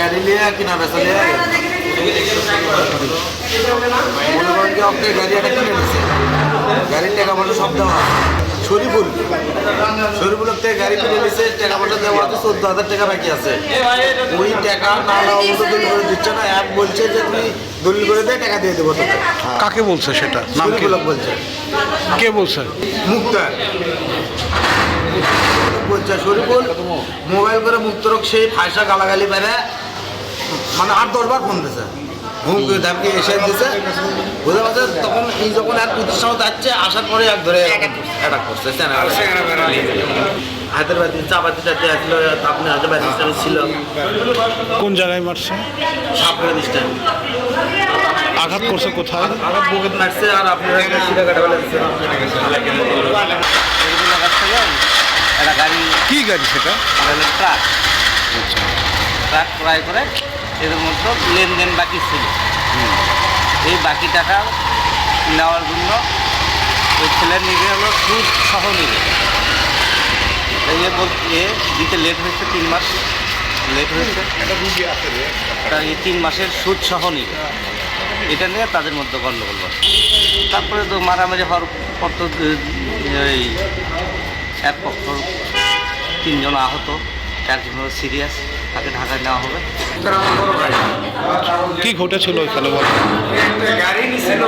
গাড়ি নিয়ে কিনা বেচা নিয়ে মনে করেন কি আপনি গাড়ি একটা কিনে নিচ্ছে গাড়ির টাকা পয়সা সব দেওয়া আছে। শরীফুল। শরীফুল থেকে গাড়ি কিনে নিচ্ছে টাকা পয়সা দেওয়া আছে চোদ্দ হাজার টাকা বাকি আছে। ওই টাকা না দেওয়া মতো দলিল করে দিচ্ছে না। এক বলছে যে তুমি দলিল করে দে টাকা দিয়ে দেবো কাকে বলছে সেটা? নাম কি? বলছে। কে বলছে? মুক্তার। বলছে শরীফুল মোবাইল করে মুক্তরক সেই ফায়সা গালাগালি বেড়ে মানে আট দশবার ফোন দিছে। হুমকি ধামকি এসে দিছে। বুঝতে পারছেন? তখন এই যখন এক প্রতিষ্ঠানে যাচ্ছে আসার পরে এক ধরে অ্যাটাক করছে। হাতের বাতি চাপাতি চাতে আসলো আপনি বাতি স্ট্যান্ড ছিল। কোন জায়গায় মারছে? সাপড়ে স্ট্যান্ড আঘাত করছে কোথায়? আমার বুকে মারছে আর আপনারা সিধা কাটা একটা গাড়ি কি গাড়ি সেটা? ট্রাক ট্রাক ক্রয় করে এদের মধ্যে লেনদেন বাকি ছিল। এই বাকি টাকা নেওয়ার জন্য ওই ছেলে নিবে হলো সুদ সহ নিবে। এ বলতে দিতে লেট হয়েছে তিন মাস। লেট হয়েছে। তা এই তিন মাসের সুদ সহ নিবে। এটা নিয়ে তাদের মধ্যে গণ্ডগোল তারপরে তো মারামারি হওয়ার পর তো এই এক পক্ষ তিনজন আহত। একজন সিরিয়াস তাকে ঢাকায় নেওয়া হবে। কি ঘটেছিল ওইখানে বল? গাড়ি নিছিল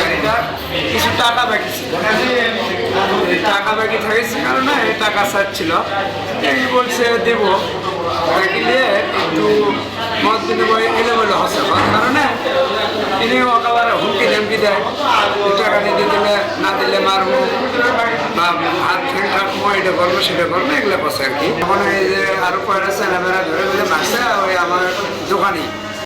গাড়িটা। কিছু টাকা বাকি ছিল। টাকা বাকি থাকেছে কারণে এই টাকা চাচ্ছিল এই বলছে দেব। নিয়ে একটু মদ দিনে বই এলোমেলো হচ্ছে। হওয়ার কারণে তিনি একেবারে দেয়, এই টাকা নিতে দিলে না দিলে মারবো বা হাত ঠ্যাং কাটবো এটা করব, সেটা করব, এগুলো করছে আর কি। এখন এই যে আরও কয়টা ছেলেমেয়েরা ধরে ধরে মারছে, ওই আমার দোকানি